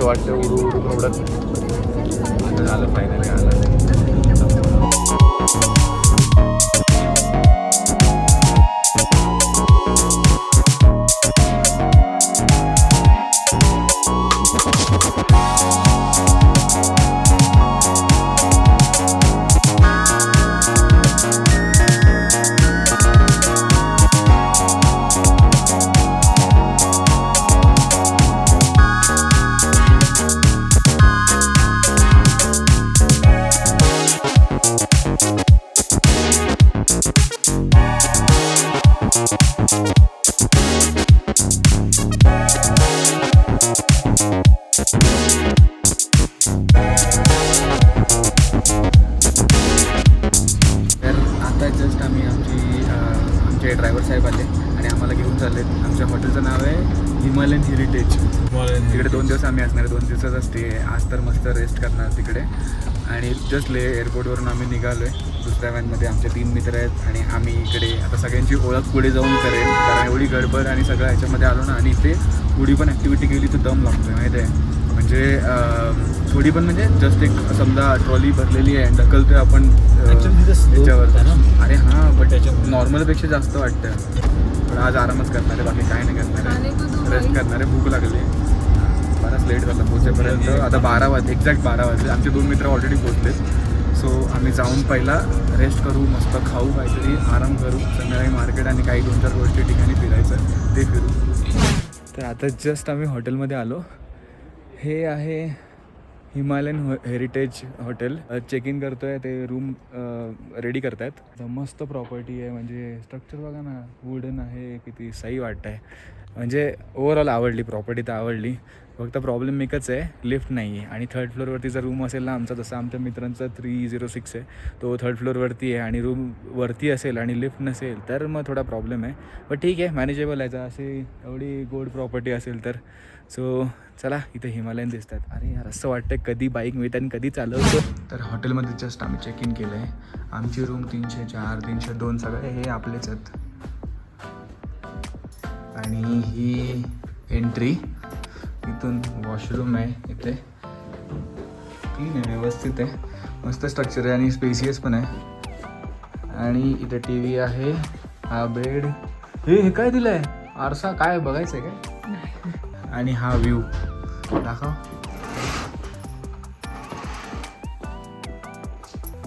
असं वाटतं उडू उडून उडत. आता झालं फायनली आलं. हिमालयन हेरिटेज तिकडे दोन दिवस आम्ही असणार दोन दिवसाचा स्टे आहे. आज तर मस्त रेस्ट करणार तिकडे. आणि जस्ट ले एअरपोर्टवरून आम्ही निघालो आहे दुसऱ्या व्हॅनमध्ये आमचे तीन मित्र आहेत आणि आम्ही इकडे आता सगळ्यांची ओळख पुढे जाऊन करेल. कारण एवढी गडबड आणि सगळं ह्याच्यामध्ये आलो ना आणि इथे थोडी पण ॲक्टिव्हिटी केली तर दम लागतो माहिती आहे. म्हणजे थोडी पण म्हणजे जस्ट एक समजा ट्रॉली भरलेली आहे ढकलतोय आपण अं, Actually तिथं slope याच्यावर होता ना. अरे हां बट. नॉर्मलपेक्षा जास्त वाटतं. आज आरामच करणार आहे बाकी काय नाही करणार. आहे रेस्ट करणार आहे भूक लागली. बराच लेट झाला पोहोचेपर्यंत. आता बारा वाजले एक्झॅक्ट बारा वाजले. आमचे दोन मित्र ऑलरेडी पोहोचले. सो आम्ही जाऊन पहिला रेस्ट करू मस्त खाऊ काहीतरी आराम करू. संध्याकाळी मार्केट आणि काही दोन चार गोष्टी ठिकाणी फिरायचं ते फिरू. तर आता जस्ट आम्ही हॉटेलमध्ये आलो. हे आहे हिमालयन हो हेरिटेज हॉटेल चेक इन करतो आहे ते रूम रेडी करतायत. तर मस्त प्रॉपर्टी आहे म्हणजे स्ट्रक्चर बघा ना वुडन आहे किती सही वाटत आहे म्हणजे ओव्हरऑल आवडली प्रॉपर्टी तर आवडली. फक्त प्रॉब्लेम एकच आहे लिफ्ट नाही आहे. आणि थर्ड फ्लोअरवरती जर रूम असेल ना आमचा जसं आमच्या मित्रांचा थ्री झिरो सिक्स आहे तो थर्ड फ्लोअरवरती आहे आणि रूम वरती असेल आणि लिफ्ट नसेल तर मग थोडा प्रॉब्लेम आहे. पण ठीक आहे मॅनेजेबल आहे. जर अशी एवढी गोड प्रॉपर्टी असेल तर. सो चला इथे हिमालयन दिसतात. अरे यार असं वाटतं कधी बाईक मिळते आणि कधी चालवतो. तर हॉटेलमध्ये जस्ट आम्ही चेक इन केलं आहे आमची रूम तीनशे चार तीनशे दोन सगळे हे आपलेच आहेत. आणि ही एंट्री इथून वॉशरूम आहे इथे. क्लीन आहे व्यवस्थित आहे. मस्त स्ट्रक्चर आहे आणि स्पेसियस पण आहे. आणि इथे टी व्ही आहे हा बेड हे हे काय दिलंय? आरसा काय बघायचं आहे काय आणि हा व्ह्यू दाखव.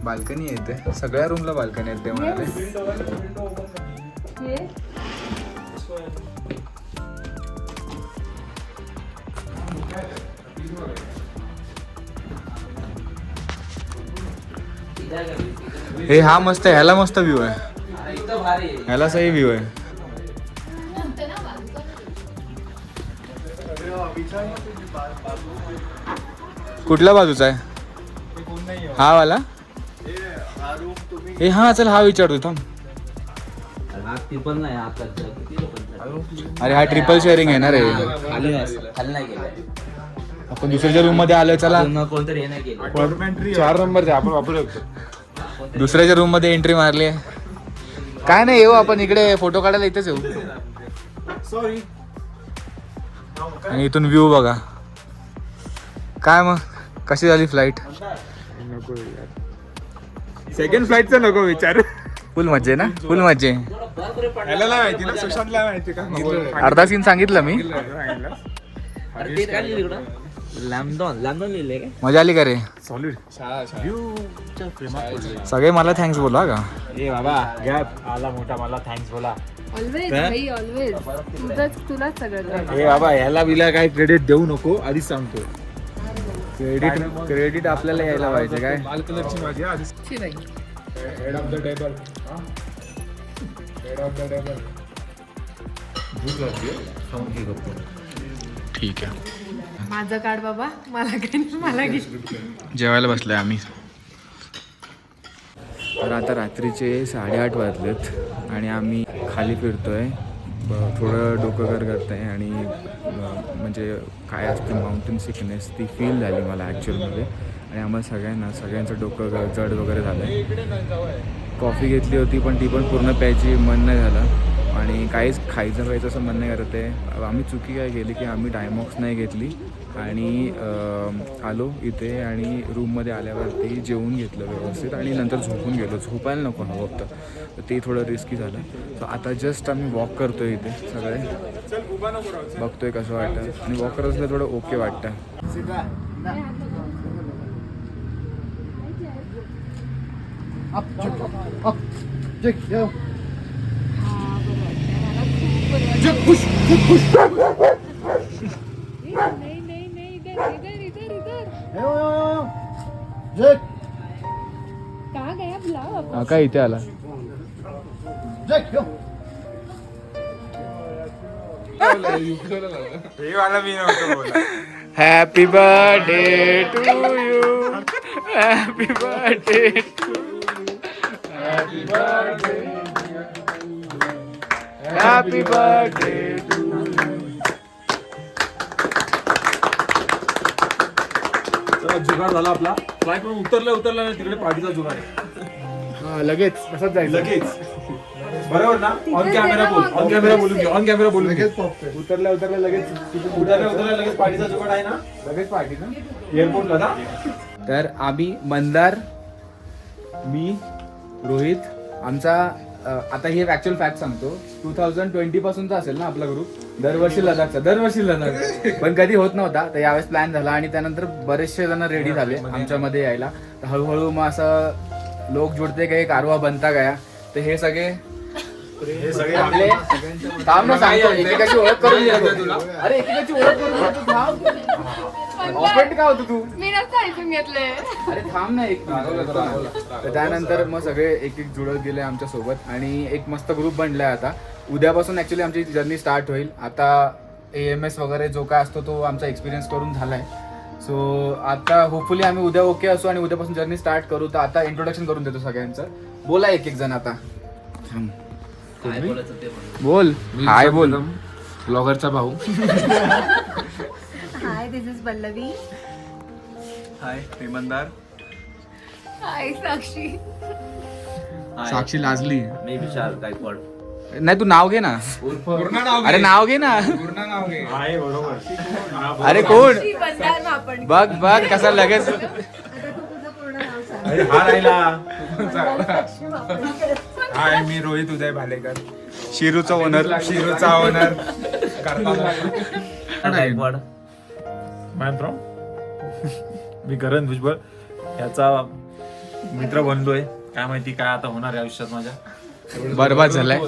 बाल्कनी आहे इथे. सगळ्या रूमला बाल्कनी आहेत ते म्हणाले. हे हा मस्त आहे ह्याला मस्त व्ह्यू आहे. ह्याला सही व्ह्यू आहे. कुठल्या बाजूचा आहे? हा वाला? हे हा चल हा विचारतो थांब. अरे हा ट्रिपल शेअरिंग आहे. ना रे खाली नाही आपण दुसऱ्याच्या रूममध्ये आलोय चला. अजून कोणतरी हे नाही केलं चार नंबर आपण वापरू शकतो. दुसऱ्याच्या रूममध्ये एंट्री मारली आहे. काय नाही येऊ आपण इकडे फोटो काढायला इथेच येऊ. सॉरी आणि इथून व्ह्यू बघा. काय मग? कशी झाली फ्लाईट नको सेकंड फ्लाईटचा नको विचार. फुल मज्जे ना? फुल मज्जे. याला नाही माहिती ना सुशांतला माहिती का? अर्धा सीन सांगितलं मी. अरे ते काय लिहिलं इकडं लॅमडॉन. काय? मजा आली का रे? सॉलिड व्ह्यूच्या प्रेमात पडले सगळे मला थँक्स बोला का? ए बाबा गॅप आला मोठा मला थँक्स बोला. ऑलवेज भाई ऑलवेज तुझंच तुलाच सगळं ए बाबा ह्याला बिला काय क्रेडिट देऊ नको आधीच सांगतो. क्रेडिट क्रेडिट आपल्याला यायला पाहिजे काय? लाल कलरची माझी आधीच ची बाई. Head of the table head of the table भूक लागली खाऊन घे गप्प ठीक आहे. माझं काढ बाबा. मला मला घे. जेवायला बसलोय आम्ही. तर आता रात्रीचे साडेआठ वाजलेत आणि आम्ही खाली फिरतोय. थोडं डोकं कर करत आहे आणि म्हणजे काय असते माउंटेन सिकनेस ती फील झाली मला ॲक्च्युअलमध्ये आणि आम्हाला सगळ्यांना सगळ्यांचं डोकं ग- जड वगैरे झालं आहे कॉफी घेतली होती पण ती पण पूर्ण प्यायची मन नाही झालं. आणि काहीच खायचं खायचं असं मन नाही करत आहे. आम्ही चुकी काय केली की आम्ही डायमॉक्स नाही घेतली. आणि आलो इथे आणि रूममध्ये आल्यावरती जेवून घेतलं व्यवस्थित आणि नंतर झोपून गेलो. झोपायला नको हवं फक्त ते थोडं रिस्की झालं. सो आता जस्ट आम्ही वॉक करतो इथे सगळे. बघतोय कसं वाटतं. आणि वॉक करत असलं थोडं ओके वाटतं. नाही नाही नाही इधर इधर इधर इधर। कहाँ गया बुलाओ आप। हा काय? इथे आला happy birthday to you happy birthday happy birthday happy birthday जुगाड झाला आपला. फ्लाईट पण उतरलं उतरलं नाही तिकडे पार्टीचा जुगाड आहे. लगेच. तसंच जायचं? लगेच. बरोबर ना? ऑन कॅमेरा बोल ऑन कॅमेरा बोलून घे ऑन कॅमेरा बोलून घे. उतरल्या उतरल्या लगेच. उतरल्या उतरल्या लगेच पार्टीचा जुगाड आहे ना? लगेच पार्टी ना? एअरपोर्टला ना? तर आम्ही मंदार मी रोहित आमचा आता हे ऍक्च्युअल फॅक्ट सांगतो. टू थाउजंड ट्वेंटी पासूनचा असेल ना आपला ग्रुप दरवर्षी लडाखचा दरवर्षी लडाख पण कधी होत नव्हता. तर यावेळेस प्लॅन झाला आणि त्यानंतर बरेचसे जण रेडी झाले आमच्यामध्ये यायला. तर हळूहळू मग असं लोक जुडते गए कारवा बनता गया. तर हे सगळे हे सगळे आपले थांब ना सांगतो. एकेकाची ओळख करून. अरे एकेकाची ओळख करून ऑफेंड का होतो तू? मी नसतं ऐकून घेतलंय. अरे थांब ना एक तर त्यानंतर मग सगळे एक एक जुळत गेले आमच्यासोबत आणि एक मस्त ग्रुप बनलाय आता. उद्यापासून ऍक्च्युली आमची जर्नी स्टार्ट होईल. आता ए एम एस वगैरे जो काय असतो तो आमचा एक्सपिरियन्स करून झालाय. सो आता होपफुली आम्ही उद्या ओके असू आणि उद्यापासून जर्नी स्टार्ट करू. तर आता इंट्रोडक्शन करून देतो सगळ्यांचं. बोला एक एक जण आता. बोल. हाय बोल. ब्लॉगरचा भाऊ. This is Pallavi hi Hemandar hi Sakshi Sakshi लाजली मी विशाल गायकवाड नाही तू नाव घे ना। अरे नाव घे ना। अरे कोण? बघ बघ कसा लगेच हा राहिला. हाय मी रोहित उदय भालेकर. शिरूचा ओनर शिरोचा owner ma'am from me Karan Bhujbal. याचा मित्र बनलोय. काय माहिती काय आता होणार आहे आयुष्यात माझ्या. बरबाद झालाय.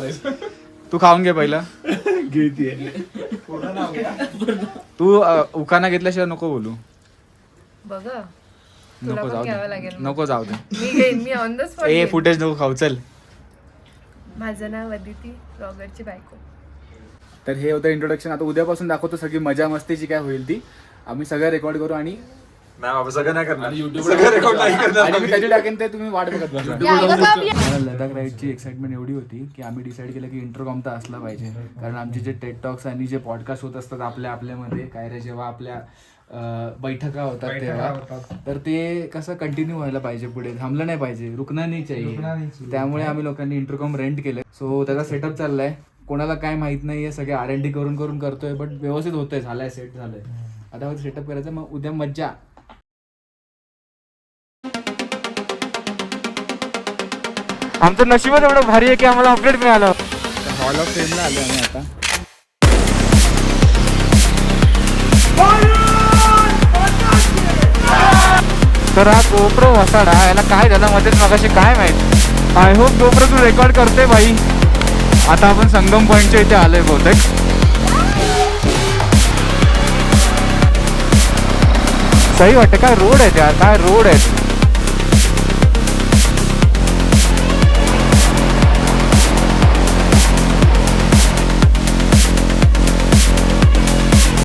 तू खाऊन घे पहिलं. तू अ, उखाणा घेतल्याशिवाय नको बोलू. बघा तुला नको पण जाऊ घ्यावं दे लागेल मग. नको जाऊ दे. मी घेईन मी on the spot a footage नको खाऊ चल. माझं नाव अदिती ब्लॉगरची बायको. तर हे होतं इंट्रोडक्शन आता उद्यापासून दाखवतो सगळी मजा मस्तीची काय होईल ती. आम्ही सगळं रेकॉर्ड करू आणि नाही बाबा सगळं नाही करणार. सगळं रेकॉर्ड नाही करणार. आणि मी कधी टाकेन ते तुम्ही वाट बघत बसा. यायला का आपली- मला लडाख राईडची एक्साइटमेंट एवढी होती की आम्ही डिसाईड केलं की इंटरकॉम तर असला पाहिजे. कारण आमचे जे टेट टॉक्स आणि जे पॉडकास्ट होत असतात आपल्या आपल्यामध्ये काय रे जेव्हा आपल्या अं, बैठका होतात तेव्हा तर ते कसं कंटिन्यू व्हायला पाहिजे पुढे. थांबलं नाही पाहिजे. रुकना नाही चाहिए. त्यामुळे आम्ही लोकांनी इंटरकॉम रेंट केलं. सो त्याचा सेटअप चाललाय. कोणाला काय माहीत नाहीये. सगळे आर एन डी करून करून करतोय बट व्यवस्थित होतंय. झालाय सेट झालंय. आता सेटअप करायचं मग उद्या मज्जा. आमचं नशीबच एवढं भारी आहे की आम्हाला अपडेट मिळालं. हॉल ऑफ फेमला आलो आम्ही आता. तर हा गोप्रो वसाडा याला काय झालं मध्येच मगाशी काय माहीत? आय होप गोप्रो तू रेकॉर्ड करते बाई. आता आपण संगम पॉईंटच्या इथे आलोय बहुतेक. सही वाटतं. काय रोड आहेत यार काय रोड आहेत?